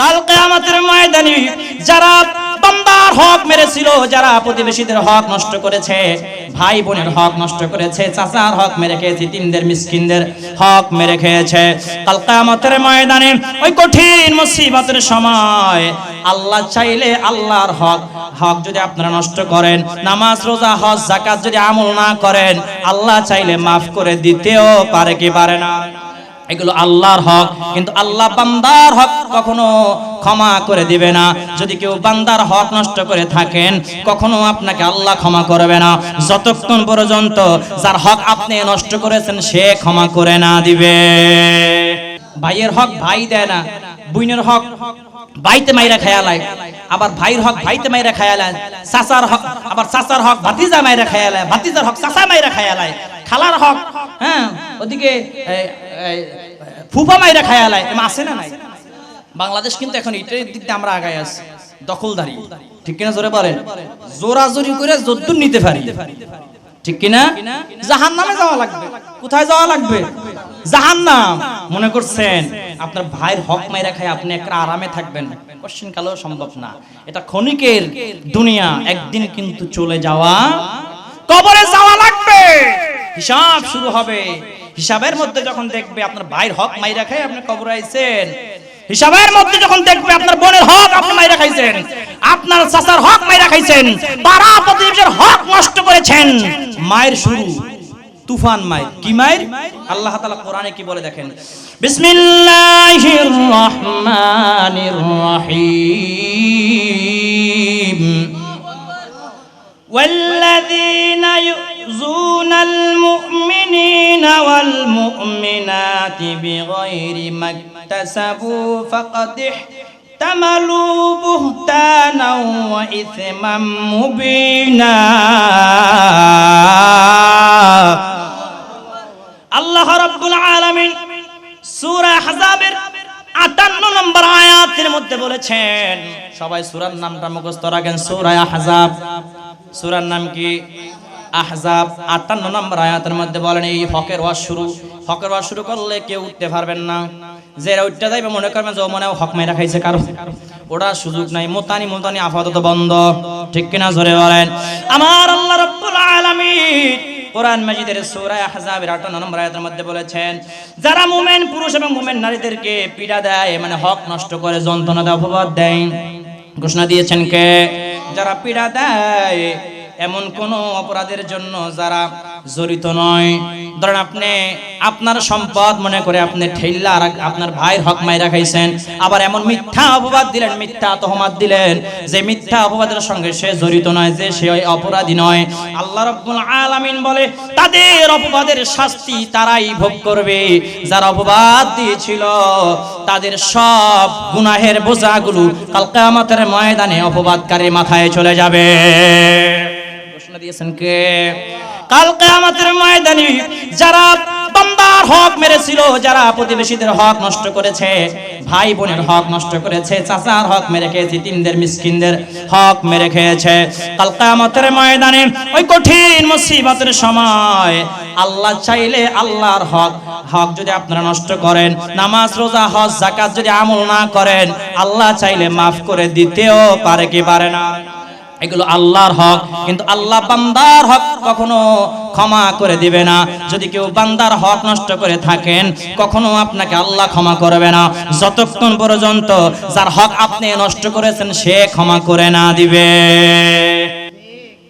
কাল কিয়ামতের ময়দানে যারা বান্দার হক মেরেছিল, যারা প্রতিবেশীদের হক নষ্ট করেছে ভাই বোনের হক নষ্ট করেছে, চাচার হক মেরে খেয়েছে, তিনদের মিসকিনদের হক মেরে খেয়েছে। কাল কিয়ামতের ময়দানে ওই কঠিন মুসিবতের সময় আল্লাহ চাইলে আল্লাহর হক হক যদি আপনারা নষ্ট করেন, নামাজ, রোজা, হজ জাকাত যদি আমল না করেন, আল্লাহ চাইলে মাফ করে দিতেও পারে কি পারে না? এগুলো আল্লাহর হক, কিন্তু আল্লাহ বান্দার হক কখনো ক্ষমা করে দিবে না। যদি কেউ বান্দার হক নষ্ট করে থাকেন, কখনো আপনাকে আল্লাহ ক্ষমা করবে না। যতক্ষণ পর্যন্ত যার হক আপনি নষ্ট করেছেন, সে ক্ষমা করে না দিবে। ভাইয়ের হক ভাই দেয় না বুইনের হক ভাইতে মাইরা খায়ালায় আবার ভাইয়ের হক ভাইতে মাইরা খায়ালায় চাচার হক, আবার চাচার হক ভাতিজা মাইরা খায়ালায় ভাতিজার হক চাচা মাইরা খায়ালায় খালার হক হ্যাঁ ওদিকে ফুফা মাইরা খায়ালায় এমন আছে না নাই? বাংলাদেশ কিন্তু এখন এটার দিক দিয়ে আমরা আগায় আছি, দখলদারি। ঠিক কিনা জোরে বলেন? জোরাজোরি করে যদ্দুর নিতে পারি। ঠিক কিনা? জাহান নামে যাওয়া লাগবে। কোথায় যাওয়া লাগবে? জাহান নাম মনে করছেন, আপনার ভাইয়ের হক মাইরা খায় আপনি একটা আরামে থাকবেন। কোশ্চিন কালেও সম্ভব না। এটা ক্ষণিকের দুনিয়া, একদিন কিন্তু চলে যাওয়া, কবরে যাওয়া লাগবে। হিসাব শুরু হবে। হিসাবের মধ্যে যখন দেখবে আপনার ভাইয়ের হক মাইরা খায় আপনি কবরে আইছেন হিসাবের মধ্যে যখন দেখবে আপনার বোনের হক আপনি মাইরা খাইছেন আপনার চাচার হক মাইরা খাইছেন পাড়া প্রতিবেশীর হক নষ্ট করেছেন মায়ের শুরু তুফান মায়ের কি মায়ের আল্লাহ তাআলা কোরআনে কি বলে দেখেন বিসমিল্লাহির রহমানির রহিম والذين يؤذون المؤمنين والمؤمنات بغير ما اكتسبوا فقد احتملوا بهتانا وإثما مبينا আল্লাহ রাব্বুল আলামিন সূরা আহজাবের 58 নম্বর আয়াতের মধ্যে বলেছেন সবাই সূরার নামটা মুখস্থ রাখেন সূরা আহজাব সূরার নাম কি আহজাব 58 নম্বর আয়াতের মধ্যে বলেন, এই হকের ওয়াজ শুরু। হকের ওয়াজ শুরু করলে কেউ উঠতে পারবেন না। যে উঠতে যাইবে, মনে করবেন যে মনে হক মেরা খাইছে কারও। ওটা সুযোগ নাই। মোতানি মোতানি আপাতত বন্ধ। ঠিক কিনা জোরে বলেন? আমার আল্লাহ রাব্বুল আলামিন কোরআন মাজিদের সূরা আহজাবের 58 নম্বর আয়াতের মধ্যে বলেছেন, যারা মুমিন পুরুষ এবং মুমিন নারীদেরকে পীড়া দেয় মানে হক নষ্ট করে, যন্ত্রণা দেয়, অপবাদ দেয়। ঘোষণা দিয়েছেন কে? যারা পীড়া দেয় এমন কোন অপরাধের জন্য যারা জড়িত নয়। ধরেন আপনি, আপনার সম্পদ মনে করে আপনি ঠেল্লা আপনার ভাইয়ের হক মাইরা খাইছেন, আবার এমন মিথ্যা অপবাদ দিলেন, মিথ্যা তহমাত দিলেন, যে মিথ্যা অপবাদের সঙ্গে সে জড়িত নয়, যে সে অপরাধী নয়। আল্লাহ রাব্বুল আলামিন বলে, তাদের অপবাদের শাস্তি তারাই ভোগ করবে। যারা অপবাদ দিয়েছিল, তাদের সব গুনাহের বোঝাগুলো কাল কিয়ামতের ময়দানে অপবাদকারী মাথায় চলে যাবে। দিয়েছেন কে কাল কিয়ামতের ময়দানে যারা হক মেরেছিল, যারা প্রতিবেশীদের হক নষ্ট করেছে ভাই বোনের হক নষ্ট করেছে, চাচার হক মেরে খেয়েছে, তিনদের মিসকিনদের হক মেরে খেয়েছে। ওই কঠিন মুসিবতের সময় আল্লাহ চাইলে আল্লাহর হক হক যদি আপনারা নষ্ট করেন, নামাজ, রোজা, হজ জাকাত যদি আমল না করেন, আল্লাহ চাইলে মাফ করে দিতেও পারে কি পারে না? এগুলো আল্লাহর হক, কিন্তু আল্লাহ বান্দার হক কখনো ক্ষমা করে দিবে না। যদি কেউ বান্দার হক নষ্ট করে থাকেন, কখনো আপনাকে আল্লাহ ক্ষমা করবে না। যতক্ষণ পর্যন্ত যার হক আপনি নষ্ট করেছেন, সে ক্ষমা করে না দিবে।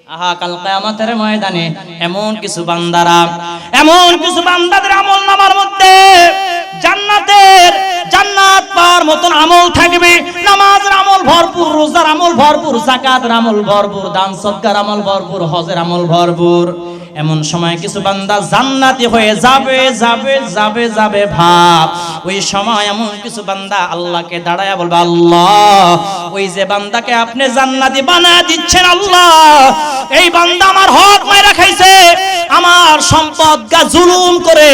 আহা, কাল কিয়ামতের ময়দানে এমন কিছু বান্দারা, এমন কিছু বান্দাদের আমল নামার মধ্যে জান্নাতের, জান্নাত পাওয়ার মতন আমল থাকবে। নামাজের আমল ভরপুর, রোজার আমল ভরপুর যাকাতের আমল ভরপুর, দান সদকার আমল ভরপুর, হজের আমল ভরপুর। এমন সময় কিছু বান্দা জান্নাতি হয়ে যাবে যাবে যাবে যাবে, ভাব। ওই সময় এমন কিছু বান্দা আল্লাহকে দাঁড়ায় বলবে, আল্লাহ, ওই যে বান্দাকে আপনি জান্নাতি বানা দিচ্ছেন, আল্লাহ, এই বান্দা আমার হক মাইরা খাইছে, আমার সম্পদ গা জুলুম করে,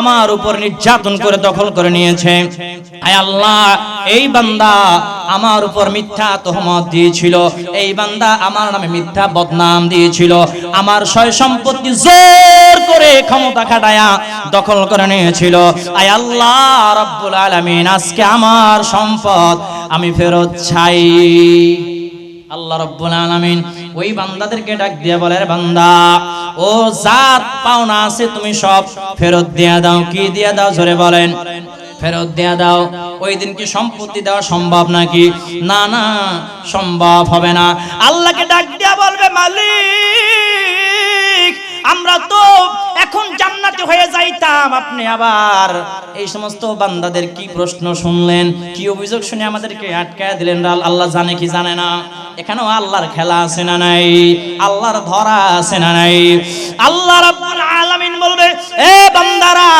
আমার উপর নির্যাতন করে দখল করে নিয়েছে। আয় আল্লাহ, এই বান্দা আমার উপর মিথ্যা তহমত দিয়েছিল, এই বান্দা আমার নামে মিথ্যা বদনাম দিয়েছিল, আমার সয় সম্পত্তি জোর করে ক্ষমতা খাটায়া দখল করে নিয়েছিল। আয় আল্লাহ রব্বুল আলামিন, আজকে আমার সম্পদ আমি ফেরত চাই। আল্লাহ রব্বুল আলামিন ওই বান্দাদেরকে ডাক দিয়ে বলে "রে বান্দা, ও জাত পাওনা আছে, তুমি সব ফেরত দিয়ে দাও। কি দিয়ে দাও? জোরে বলেন। ফেরত দেয়া দাও। ওই দিন কি সম্পত্তি দেওয়া সম্ভব নাকি? না না, সম্ভব হবে না। আল্লাহকে ডাক দিয়া বলবে, মালিক আমরা তো এখন জান্নাতে হয়ে যাইতাম। আপনি আবার এই সমস্ত বান্দাদের কি প্রশ্ন শুনলেন? কি অভিযোগ শুনে আমাদেরকে আটকায় দিলেন? আল- আল্লাহ জানে কি জানে না? এখানেও আল্লাহর খেলা আছে না নাই? আল্লাহর ধরা আছে না নাই? আল্লাহ রাব্বুল আলামিন বলবে, এ বান্দারা,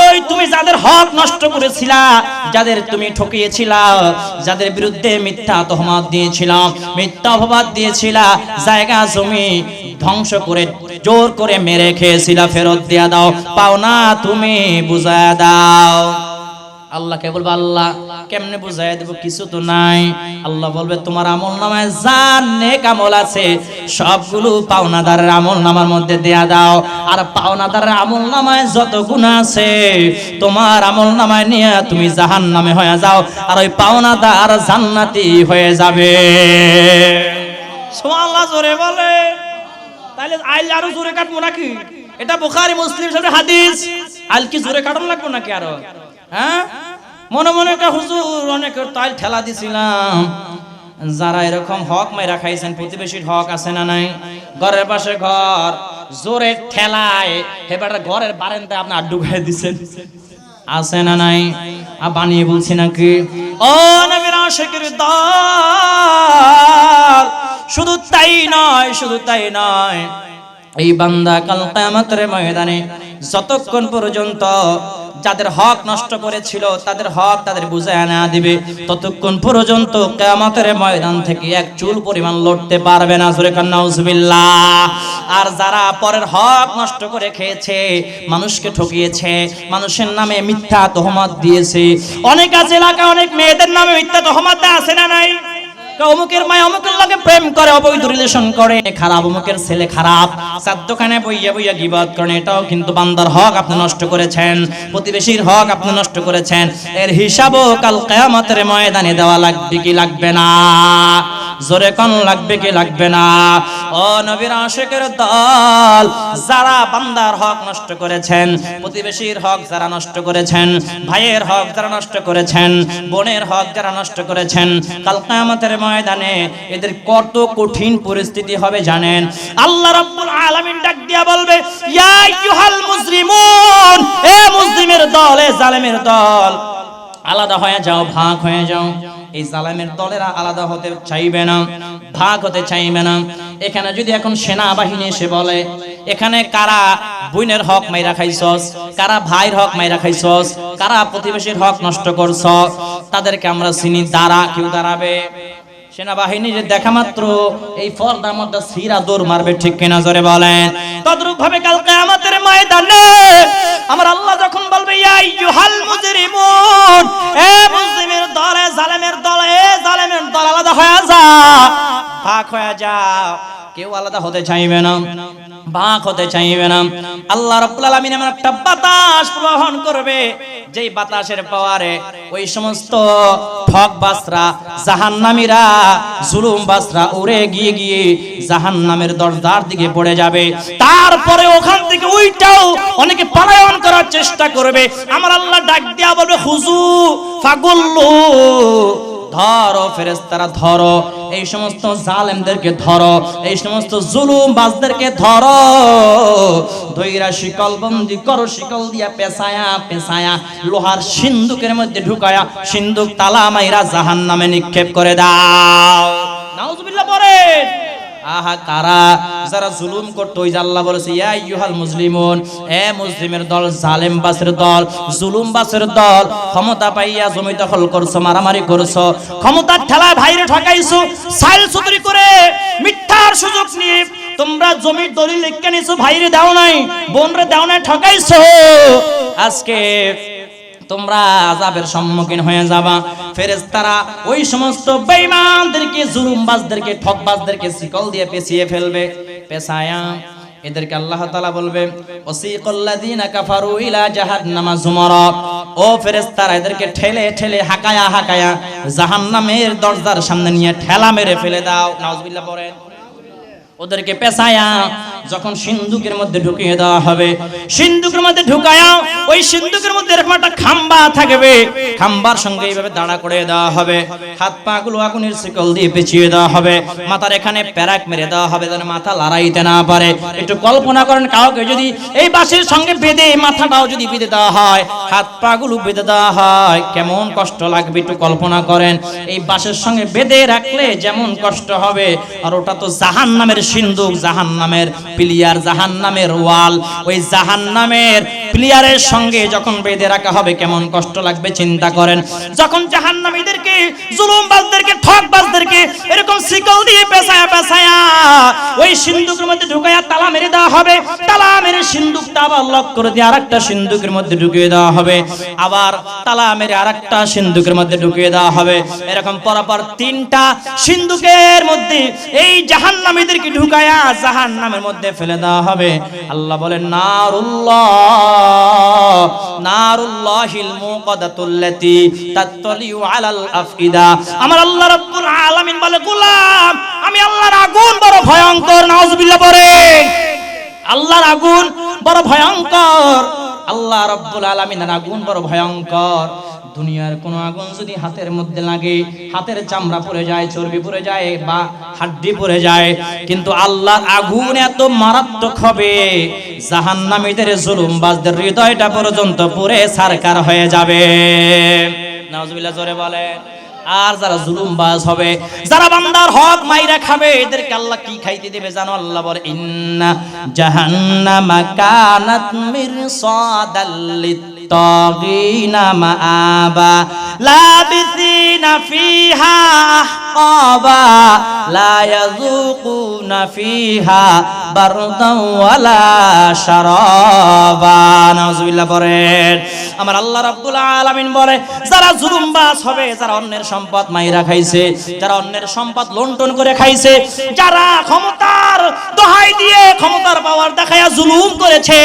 ওই তুমি যাদের হক নষ্ট করেছিলা, যাদের তুমি ঠকিয়েছিলা, যাদের বিরুদ্ধে মিথ্যা তহমত দিয়েছিলা, মিথ্যা অপবাদ দিয়েছিলা, জায়গা, জমি ধ্বংস করে, জোর করে মেরে খেয়েছিলা, ফেরত দিয়া দাও। পাও না তুমি, বুঝায় দাও। আল্লাহকে বলব, আল্লাহ, কেমনে বুঝাই দেব? কিছু তো নাই। আল্লাহ বলবে, তোমার আমল নামায় যা নেক আমল আছে, সবগুলো পাওনাদারের আমল নামার মধ্যে দেয়া দাও। আর পাওনাদারের আমল নামায় যত গুণ আছে, তোমার আমল নামায় নিয়ে তুমি জাহান নামে হয়ে যাও, আর ওই পাওনাদার জান্নাতি হয়ে যাবে। সোয়াল্লাহ জোরে বলে। তাহলে আইল আরও জোরে কাটবো নাকি? এটা বুখারি, মুসলিম সব হাদিস। আইল কি জোরে কাটন লাগবো নাকি আরও? হ্যাঁ? মনে মনে একটা হুজুর অনেক তাইল ঠেলা দিছিলাম। যারা এরকম হক মাইরা খাইছেন, প্রতিবেশীর হক আছে না নাই? ঘরের পাশে ঘর জোরে ঠেলায় এবার ঘরের বারান্দায় আপনি আড্ডু খাই দিছেন। আছে না নাই? আর বানিয়ে বলছি নাকি? ও নবীর আশিকের দল, শুধু তাই নয়, শুধু তাই নয়। এই বান্দা কাল কিয়ামতের ময়দানে, যতক্ষণ পর্যন্ত যাদের হক নষ্ট করেছিল, তাদের হক তাদের বুঝায় না দিবে। ততক্ষণ পর্যন্ত কিয়ামতের ময়দান থেকে এক চুল পরিমাণ লড়তে পারবে না জোরে কান্না উজবিল্লাহ আর যারা পরের হক নষ্ট করে খেয়েছে, মানুষকে ঠকিয়েছে, মানুষের নামে মিথ্যা তহমত দিয়েছে, অনেক আছে এলাকা অনেক মেয়েদের নামে মিথ্যা তহমত আছে না নাই? অমুকের মায় অমুকের লগে প্রেম করে, অবৈধ রিলেশন করে। খারাপ, অমুকের ছেলে খারাপ। দোকানে বইয়া বইয়া গিবাদ করেন এটাও কিন্তু বান্দার হক আপনি নষ্ট করেছেন। প্রতিবেশীর হক আপনি নষ্ট করেছেন। এর হিসাবও কাল কেয়ামতের ময়দানে দেওয়া লাগবে কি লাগবে না? জোরে কোন, লাগবে কি লাগবে না? ও নবীর আশেকের দল, যারা বান্দার হক নষ্ট করেছেন, প্রতিবেশীর হক যারা নষ্ট করেছেন, ভাইয়ের হক যারা নষ্ট করেছেন, বোনের হক যারা নষ্ট করেছেন, কাল কিয়ামতের ময়দানে এদের কত কঠিন পরিস্থিতি হবে জানেন? আল্লাহ রাব্বুল আলামিন ডাক দিয়া বলবে, ইয়া আইয়ুহাল মুসলিমুন এ মুসলিমের দল, এ জালেমের দল, আলাদা হয়ে যাও, ভাগ হয়ে যাও। এই জালামের দলেরা আলাদা হতে চাইবে না, ভাগ হতে চাইবে না। এখানে যদি এখন সেনাবাহিনী এসে বলে, এখানে কারা বুইনের হক মাইরা খাইছস, কারা ভাইয়ের হক মাইরা খাইছস, কারা প্রতিবেশীর হক নষ্ট করছ তাদেরকে আমরা চিনি, দাঁড়া, কেউ দাঁড়াবে? সেনাবাহিনীর দেখা মাত্র এই ফর্দার মধ্যে সিরা দৌড় মারবে, ঠিক কিনা জোরে বলেন? তদ্রুপ ভাবে কালকে আমাদের ময়দানে আমার আল্লাহ যখন বলবে, ইয়া মুসলিমের দল, জালেমের দল জালেমের দল আলাদা হয়ে যা, ভাগ হয়ে যা। কেউ আলাদা হতে চাইবে না, ভাগ হতে চাইবে না। আল্লাহ রাব্বুল একটা বাতাস প্রবাহন করবে যেই বাতাসের পাওয়ারে ওই সমস্ত ঠক বাসরা জাহান্নামীরা জুলুম বাসরা উড়ে গিয়ে গিয়ে জাহান্নামের দরজার দিকে পড়ে যাবে। তারপরে ওখান থেকে ওইটাও অনেকে পালায়ন করার চেষ্টা করবে। আমার আল্লাহ ডাক দিয়া বলবে হুজু ফাগুল্লু ধরো ফেরেস্তারা ধরো, এই সমস্ত জালেমদেরকে ধরো, এই সমস্ত জুলুম বাজদেরকে ধরো। ধৈরা শিকল বন্দি করো, শিকল দিয়া পেছায়া পেছায়া লোহার সিন্ধুকের মধ্যে ঢুকায়া সিন্ধুক তালা মাইরা জাহান নামে নিক্ষেপ করে দাও। নাউজুবিল্লাহ পড়েন আহা কারা যারা জুলুম করতো, ওই যে আল্লাহ বলেছে, ইয়া ইউহাল মুসলিমুন এ মুসলিমের দল জালেম বাসের দল জুলুম বাসের দল, ক্ষমতা পাইয়া জমি দখল করছ, মারামারি করছ, ক্ষমতার ঠেলায় ভাইরে ঠকাইছো, সাইল সুতরি করে মিথ্যার সুযোগ নিয়ে তোমরা জমির দলিল লিখে নিছো, ভাইরে দাও নাই, বোনরে দাও নাই, ঠকাইছো। আজকে তোমরা আজাবের সম্মুখীন হয়ে যাবা। ফেরেশতারা ওই সমস্ত বেঈমানদেরকে, জুলুমবাজদেরকে ঠকবাজদেরকে শিকল দিয়ে পেঁচিয়ে ফেলবে। পেছায়া এদেরকে আল্লাহ তাআলা বলবে, ওসিকাল্লাযীনা কাফারু ইলা জাহান্নামা যুমারা ও ফেরেশতারা, এদেরকে ঠেলে ঠেলে হাকায়া হাকায়া জাহান্নামের দরজার সামনে নিয়ে ঠেলা মেরে ফেলে দাও। নাউজুবিল্লাহ পড়েন। ওদেরকে পেছায়া যখন সিন্ধুকের মধ্যে ঢুকিয়ে দেওয়া হবে, সিন্ধুকের মধ্যে ঢুকায়া ওই সিন্ধুকের মধ্যে এরকম একটা খাম্বা থাকবে। খাম্বার সঙ্গে এইভাবে দাঁড়া করে দেওয়া হবে। হাত পা গুলো আগুনের শিকল দিয়ে পেঁচিয়ে দেওয়া হবে। মাথার এখানে প্যারাক মেরে দেওয়া হবে যেন মাথা লড়াইতে না পারে। একটু কল্পনা করেন কাউকে যদি এই বাসের সঙ্গে বেঁধে, মাথাটাও যদি বেঁধে দেওয়া হয়, হাত পা গুলো বেঁধে দেওয়া হয়, কেমন কষ্ট লাগবে একটু কল্পনা করেন। এই বাসের সঙ্গে বেঁধে রাখলে যেমন কষ্ট হবে। আর ওটা তো জাহান নামের সিন্ধুক জাহান নামের প্লিয়ার জাহান নামের ওয়াল, ওই জাহান নামের প্লিয়ারের সঙ্গে যখন বেঁধে রাখা হবে, কেমন কষ্ট লাগবে চিন্তা করেন। যখন জাহান নামীদেরকে জুলুমবাজদেরকে ঠকবাজদেরকে এরকম শিকল দিয়ে পেছায়া পেছায়া ওই সিন্ধুকের মধ্যে ঢুকায়া তালা মেরে দেওয়া হবে। তালা মেরে সিন্ধুকটা আবার লক করে দিয়ে আরেকটা সিন্ধুকের মধ্যে ঢুকিয়ে দেওয়া হবে। আবার তালা মেরে আরেকটা সিন্ধুকের মধ্যে ঢুকিয়ে দেওয়া হবে। এরকম পরপর তিনটা সিন্ধুকের মধ্যে এই জাহান্নামীদেরকে ঢুকায়া জাহান্নামের মধ্যে ফেলে দেওয়া হবে। আল্লাহ বলেন, নারুল্লাহ, নারুল্লাহিল মুকাদাতুল্লাতি তাত্তালিউ আলাল আফইদা। আমার আল্লাহ রাব্বুল আলামিন বলে, গোলাম আমি আল্লাহর আগুন বড় ভয়ঙ্কর, নাউজুবিল্লাহ পড়ে। আল্লাহর আগুন বড় ভয়ঙ্কর। আল্লাহ রব্বুল আলামিনের আগুন বড় ভয়ঙ্কর। দুনিয়ার কোন আগুন যদি হাতের মধ্যে লাগে, হাতের চামড়া পড়ে যায়, চর্বি পড়ে যায় বা হাড্ডি পড়ে যায়, কিন্তু আল্লাহর আগুন এত মারাত্মক হবে, জাহান্নামীদের জুলুমবাজদের হৃদয়টা পর্যন্ত পুরে সারকার হয়ে যাবে। নাউজুবিল্লাহ, জোরে বলে আর যারা জুলুমবাজ হবে, যারা বান্দার হক মাইরা খাবে, এদেরকে আল্লাহ কি খাইতে দেবে জানো? আল্লাহ বলে, ইন্না জাহান্নামা কানাত মিরসাদাল লিত্তাগিনা মাআবা, লাবিসিনা ফিহা আহকাবা লা ইয়াযুকুনা ফিহা বারদান ওয়ালা শারাবা। নাউজুবিল্লাহ পড়েন। আমার আল্লাহ রাব্বুল আলামিন বলে, যারা জুলুমবাজ হবে, যারা অন্যের সম্পদ মাইরা খাইছে, যারা অন্যের সম্পদ লুণ্ঠন করে খাইছে, যারা ক্ষমতার দোহাই দিয়ে ক্ষমতার পাওয়ার দেখায়া জুলুম করেছে,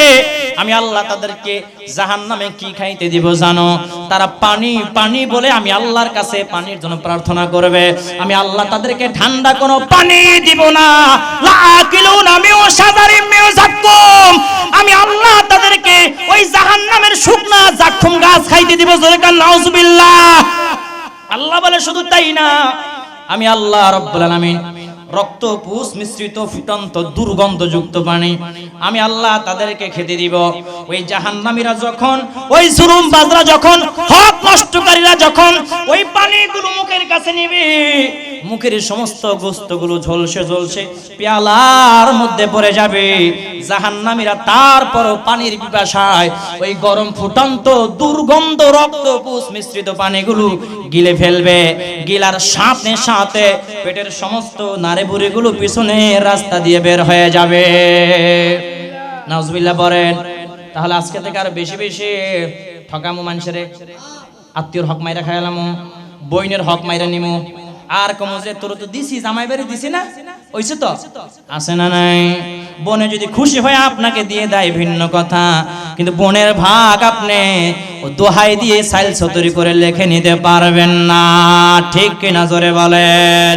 আমি আল্লাহ তাদেরকে জাহান্নামে কি খাইতে দিব জানো? তারা পানি পানি বলে আমি আল্লাহর কাছে পানির জন্য প্রার্থনা করবে। আমি আল্লাহ তাদেরকে ঠান্ডা কোনো পানি দিব না। আমি আল্লাহ তাদেরকে ওই জাহান্নামের শুকনা জাক্ষুম গাছ খাইতে দিব আল্লাহ বলে শুধু তাই না। আমি আল্লাহ রব্বুল আলামিন রক্ত পুষ মিশ্রিত ফুটন্ত দুর্গন্ধযুক্ত পানি। আমি আল্লাহ তাদেরকে খেতে দিব। ওই জাহান্নামীরা যখন, ওই জুলুম বাজরা যখন, হক নষ্টকারীরা যখন ওই পানিগুলো মুখের কাছে নিবে, মুখের সমস্ত গোস্তগুলো ঝলসে ঝলসে পেয়ালার মধ্যে পড়ে যাবে। জাহান্নামীরা তারপরও পানির পিপাসায় ওই গরম ফুটন্ত দুর্গন্ধ রক্ত পুষ মিশ্রিত পানিগুলো গিলে ফেলবে। গিলার সাথে সাথে পেটের সমস্ত নারে বুড়িগুলো পিছনে রাস্তা দিয়ে বের হয়ে যাবে। নাউজবিল্লাহ বলেন, তাহলে আজকে থেকে আরও বেশি বেশি ঠকামু মানুষের। আত্মীয়র হক মাইরা খাইলামু, বইনের হক মাইরা নিমু। আর কমু যে তোর তো দিছি, জামাই বাড়ি দিছি না? ওইছে তো? আছে না নাই? বনে যদি খুশি হয় আপনাকে দিয়ে দেয় ভিন্ন কথা। কিন্তু বনের ভাগ আপনি দোহাই দিয়ে সাইল সতরি করে লেখে নিতে পারবেন না। ঠিক কিনা জোরে বলেন?